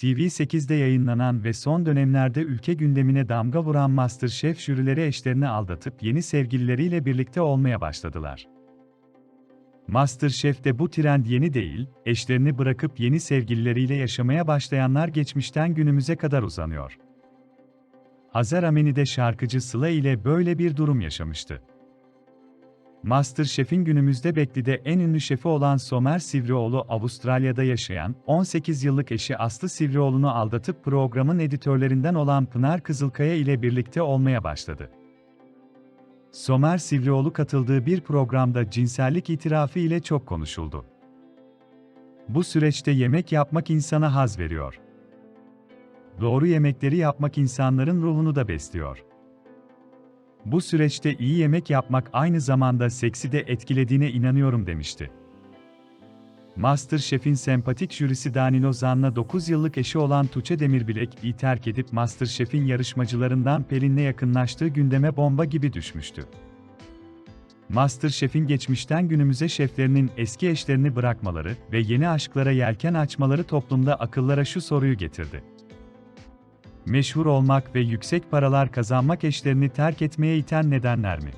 TV8'de yayınlanan ve son dönemlerde ülke gündemine damga vuran MasterChef jürileri eşlerini aldatıp yeni sevgilileriyle birlikte olmaya başladılar. MasterChef'te bu trend yeni değil, eşlerini bırakıp yeni sevgilileriyle yaşamaya başlayanlar geçmişten günümüze kadar uzanıyor. Azer Ameni de şarkıcı Sıla ile böyle bir durum yaşamıştı. MasterChef'in günümüzde Bekli'de en ünlü şefi olan Somer Sivrioğlu Avustralya'da yaşayan 18 yıllık eşi Aslı Sivrioğlu'nu aldatıp programın editörlerinden olan Pınar Kızılkaya ile birlikte olmaya başladı. Somer Sivrioğlu katıldığı bir programda cinsellik itirafı ile çok konuşuldu. Bu süreçte yemek yapmak insana haz veriyor. Doğru yemekleri yapmak insanların ruhunu da besliyor. Bu süreçte iyi yemek yapmak aynı zamanda seksi de etkilediğine inanıyorum demişti. MasterChef'in sempatik jürisi Danilo Zan'la 9 yıllık eşi olan Tuğçe Demirbilek'i terk edip MasterChef'in yarışmacılarından Pelin'le yakınlaştığı gündeme bomba gibi düşmüştü. MasterChef'in geçmişten günümüze şeflerinin eski eşlerini bırakmaları ve yeni aşklara yelken açmaları toplumda akıllara şu soruyu getirdi. Meşhur olmak ve yüksek paralar kazanmak eşlerini terk etmeye iten nedenler mi?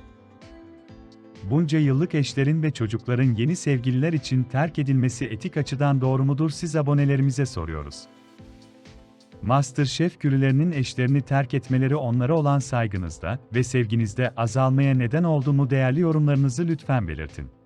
Bunca yıllık eşlerin ve çocukların yeni sevgililer için terk edilmesi etik açıdan doğru mudur siz abonelerimize soruyoruz. MasterChef jürilerinin eşlerini terk etmeleri onlara olan saygınızda ve sevginizde azalmaya neden oldu mu değerli yorumlarınızı lütfen belirtin.